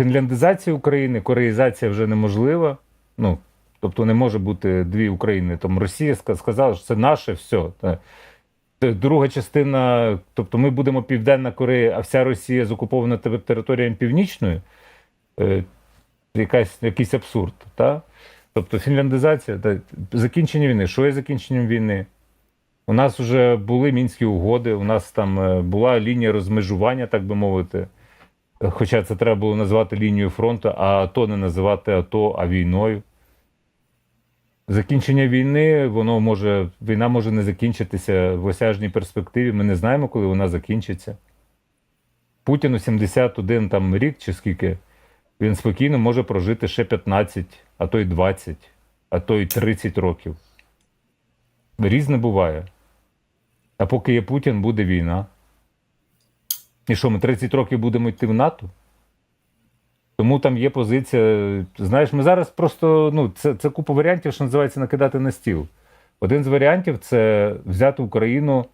Фінляндизація України, кореїзація вже неможлива. Ну, тобто не може бути дві України. Там Росія сказала, що це наше все. Друга частина, тобто ми будемо Південна Корея, а вся Росія з окупована тер- територіями північною. Е, якась, якийсь абсурд. Та? Тобто фінляндизація, та, закінчення війни. Що є закінченням війни? У нас вже були мінські угоди, у нас там е, була лінія розмежування, так би мовити. Хоча це треба було назвати лінією фронту, а АТО не називати АТО, а війною. Закінчення війни, воно може, війна може не закінчитися в осяжній перспективі. Ми не знаємо, коли вона закінчиться. Путіну 71 там рік чи скільки, він спокійно може прожити ще 15, а то й 20, а то й 30 років. Різне буває. А поки є Путін, буде війна. І що, ми 30 років будемо йти в НАТО? Тому там є позиція. Знаєш, ми зараз просто ну, це, це купа варіантів, що називається накидати на стіл. Один з варіантів це взяти Україну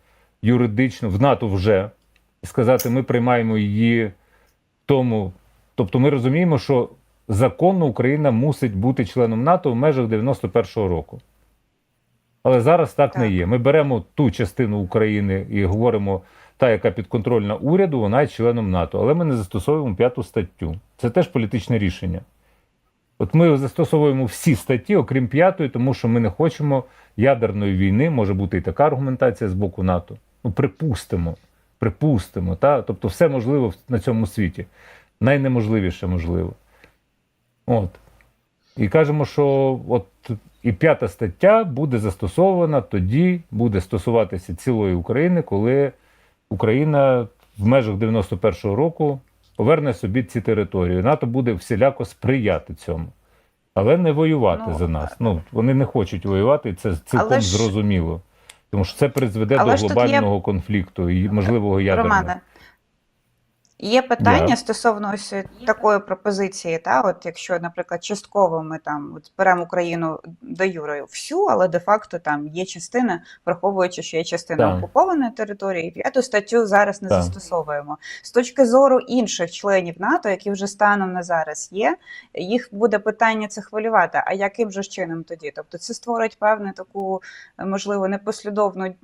юридично в НАТО вже і сказати, ми приймаємо її тому. Тобто ми розуміємо, що законно Україна мусить бути членом НАТО в межах 91-го року. Але зараз так, не є. Ми беремо ту частину України і говоримо, та, яка підконтрольна уряду, вона є членом НАТО. Але ми не застосовуємо п'яту статтю. Це теж політичне рішення. От ми застосовуємо всі статті, окрім п'ятої, тому що ми не хочемо ядерної війни. Може бути і така аргументація з боку НАТО. Ну, припустимо, припустимо. Та? Тобто, все можливо на цьому світі. Найнеможливіше можливо. От. І кажемо, що от і п'ята стаття буде застосована, тоді буде стосуватися цілої України, коли Україна в межах 91-го року поверне собі ці території. НАТО буде всіляко сприяти цьому. Але не воювати Ну, за нас. Ну, вони не хочуть воювати, і це цілком зрозуміло. Тому що це призведе до глобального є- конфлікту і можливого ядерного. Романе, є питання Я. стосовно ось такої пропозиції, та от якщо, наприклад, частково ми там от беремо Україну до Юри всю, але де-факто там є частина, враховуючи, що є частина Так. окупованої території, п'яту статтю зараз не Так. застосовуємо. З точки зору інших членів НАТО, які вже станом на зараз є, їх буде питання це хвилювати. А яким же чином тоді? Тобто це створить певну таку, е, можливо, непослідовну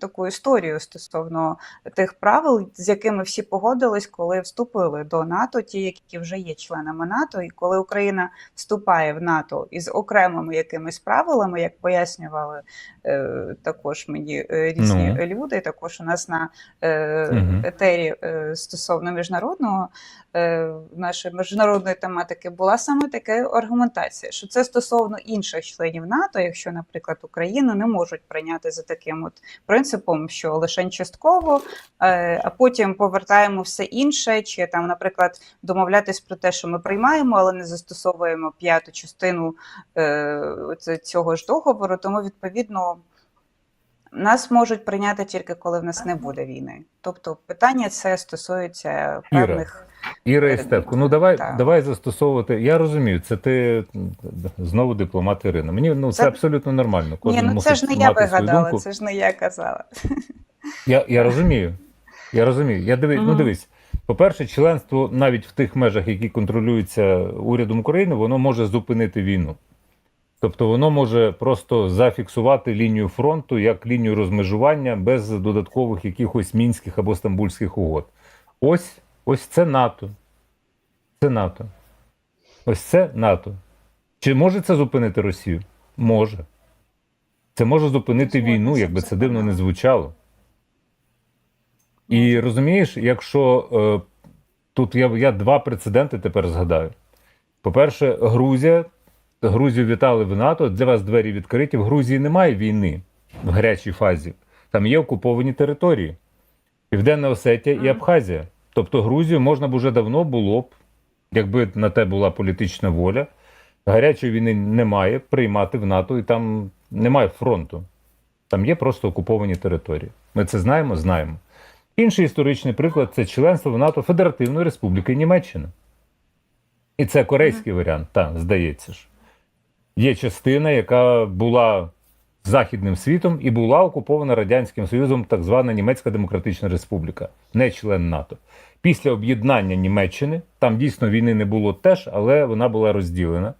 таку історію стосовно тих правил, з якими всі погодились, коли вступили до НАТО, ті, які вже є членами НАТО, і коли Україна вступає в НАТО із окремими якимись правилами, як пояснювали е, також мені е, різні Ну. люди, також у нас на е, Мгм. етері е, стосовно міжнародного е, нашої міжнародної тематики була саме така аргументація, що це стосовно інших членів НАТО, якщо, наприклад, Україну не можуть прийняти за таким от принципом, що лише частково, е, а потім повертаємо все інше, чи там, наприклад, домовлятись про те, що ми приймаємо, але не застосовуємо п'яту частину е, цього ж договору. Тому відповідно. Нас можуть прийняти тільки коли в нас не буде війни. Тобто питання це стосується певних Іра Е, і ну давай, так. давай застосовувати. Я розумію, це ти знову дипломат Ірина. Мені ну це, Це- абсолютно нормально. Ні, ну це ж не я вигадала, це ж не я казала. Я, я розумію. Я розумію. Я диви, ну дивись. По-перше, членство навіть в тих межах, які контролюються урядом України, воно може зупинити війну. Тобто воно може просто зафіксувати лінію фронту як лінію розмежування без додаткових якихось мінських або стамбульських угод. Ось, ось це НАТО. Це НАТО. Ось це НАТО. Чи може це зупинити Росію? Може. Це може зупинити війну, якби це дивно не звучало. І розумієш, якщо е, тут я, я два прецеденти тепер згадаю. По-перше, Грузія. Грузію вітали в НАТО. Для вас двері відкриті. В Грузії немає війни в гарячій фазі. Там є окуповані території. Південна Осетія і Абхазія. Тобто Грузію можна б уже давно було б, якби на те була політична воля. Гарячої війни немає, приймати в НАТО, і там немає фронту. Там є просто окуповані території. Ми це знаємо, знаємо. Інший історичний приклад це членство в НАТО Федеративної Республіки Німеччина. І це корейський варіант, так, здається ж. Є частина, яка була Західним світом і була окупована Радянським Союзом, так звана Німецька Демократична Республіка, не член НАТО. після об'єднання Німеччини. Там дійсно війни не було теж, але вона була розділена.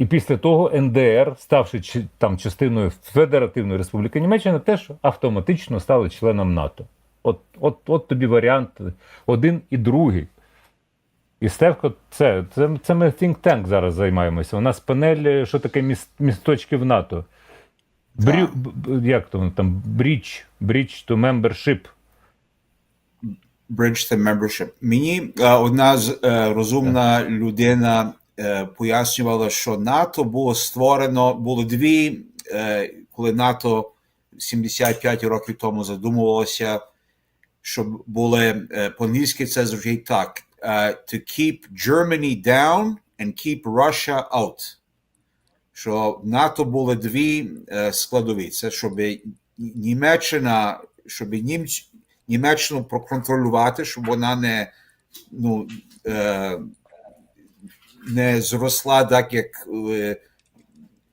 І після того НДР, ставши там частиною Федеративної Республіки Німеччина, теж автоматично стали членом НАТО. От, от, от тобі варіант один і другий. І Стевко, це, це, це ми think tank зараз займаємося. У нас панель, е, що таке міс, місточки в НАТО. Брю, як то там Bridge, Bridge to membership. Bridge to membership. Мені е, одна з е, розумна людина пояснювала, що НАТО було створено, було дві, е, коли НАТО 75 років тому задумувалося, щоб були е, по-англійськи це звучить так: е, to keep Germany down and keep Russia out. Що НАТО були дві е, складові: це щоб Німеччина, щоб німці. Німеччину проконтролювати, щоб вона не, ну, е, не зросла так, як е,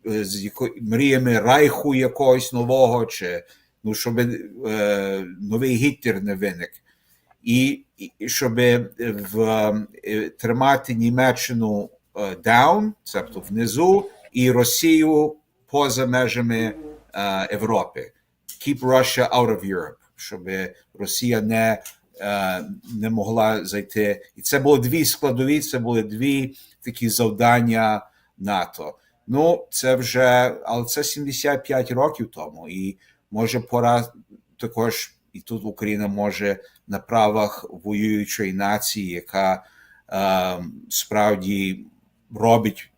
е, з мріями райху якогось нового, чи ну, щоб е, новий Гітлер не виник. І, щоб в, тримати Німеччину down, тобто внизу, і Росію поза межами Європи. Keep Russia out of Europe, щоб Росія не, не могла зайти. І це було дві складові, це були дві такі завдання НАТО. Ну, це вже, але це 75 років тому, і може пора також, і тут Україна може на правах воюючої нації, яка е, справді робить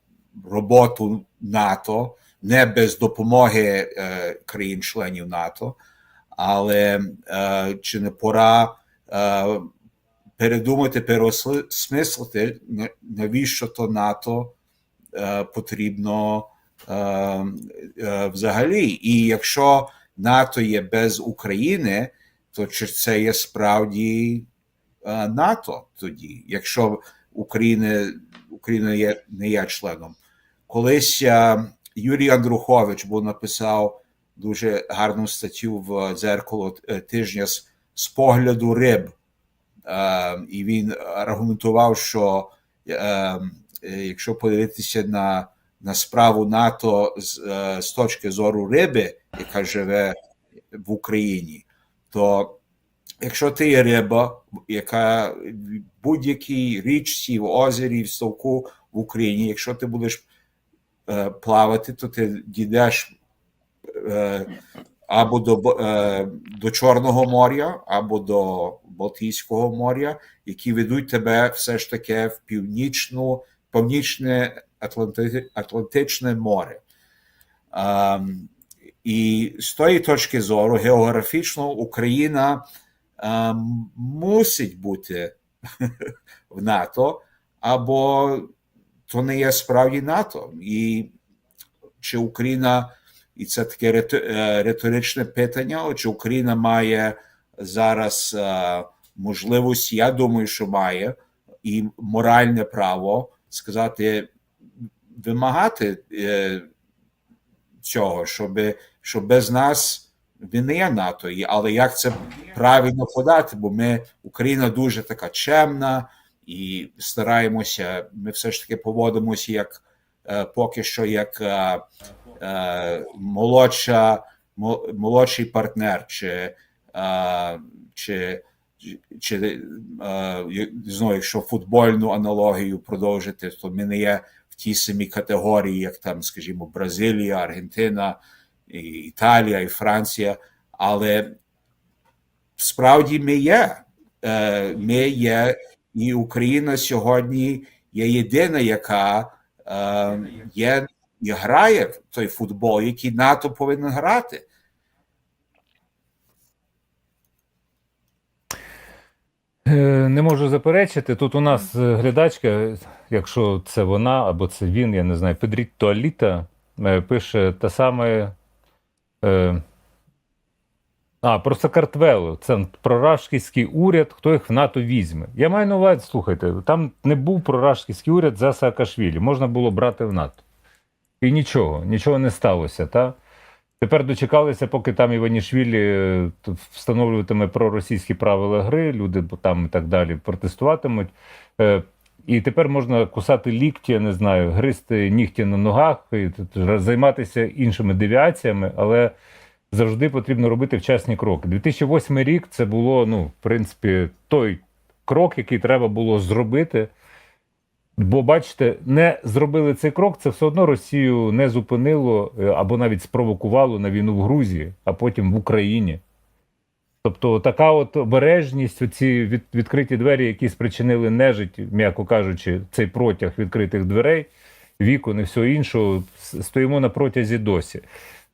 роботу НАТО, не без допомоги е, країн-членів НАТО, але е, чи не пора е, передумати, переосмислити, навіщо то НАТО е, потрібно е, е, взагалі. І якщо НАТО є без України, то чи це є справді НАТО тоді, якщо Україна, Україна є, не є членом? Колись Юрій Андрухович був написав дуже гарну статтю в дзеркало тижня з, з погляду риб. Е, і він аргументував, що е, е, якщо подивитися на, на справу НАТО з, е, з точки зору риби, яка живе в Україні, то якщо ти є риба, яка в будь-якій річці, в озері, в ставку в Україні, якщо ти будеш е, плавати, то ти дійдеш е, або до, е, до Чорного моря, або до Балтійського моря, які ведуть тебе все ж таки в північну, північне Атланти, Атлантичне море. Ем, і з тої точки зору, географічно Україна ем, мусить бути в НАТО, або то не є справді НАТО. І чи Україна, і це таке е, риторичне питання, чи Україна має зараз е, можливість, я думаю, що має, і моральне право сказати, вимагати е, цього, щоб, щоб без нас він не є НАТО. Але як це правильно подати? Бо ми, Україна дуже така чемна і стараємося, ми все ж таки поводимося як поки що як молодша, молодший партнер, чи, е, чи, чи е, знову, якщо футбольну аналогію продовжити, то ми не є в тій самій категорії, як там, скажімо, Бразилія, Аргентина, і Італія і Франція. Але справді ми є. Е, Ми є, і Україна сьогодні є єдина, яка е, є грає в той футбол, який НАТО повинен грати. Е, Не можу заперечити. Тут у нас е, глядачка, якщо це вона або це він, я не знаю, Педріт Туаліта е, пише те саме. Е, а, про Сакартвело. Це прорашківський уряд, хто їх в НАТО візьме. Я маю на увазі, слухайте, там не був прорашківський уряд за Саакашвілі, можна було брати в НАТО. І нічого, нічого не сталося. Та? Тепер дочекалися, поки там Іванішвілі е, встановлюватиме проросійські правила гри, люди там і так далі протестуватимуть. Е, І тепер можна кусати лікті, я не знаю, гризти нігті на ногах, і займатися іншими девіаціями, але завжди потрібно робити вчасні кроки. 2008 рік це було, ну, в принципі, той крок, який треба було зробити. Бо, бачите, не зробили цей крок, це все одно Росію не зупинило е, або навіть спровокувало на війну в Грузії, а потім в Україні. Тобто така от обережність, оці від, відкриті двері, які спричинили нежить, м'яко кажучи, цей протяг відкритих дверей, вікон і всього іншого, стоїмо на протязі досі.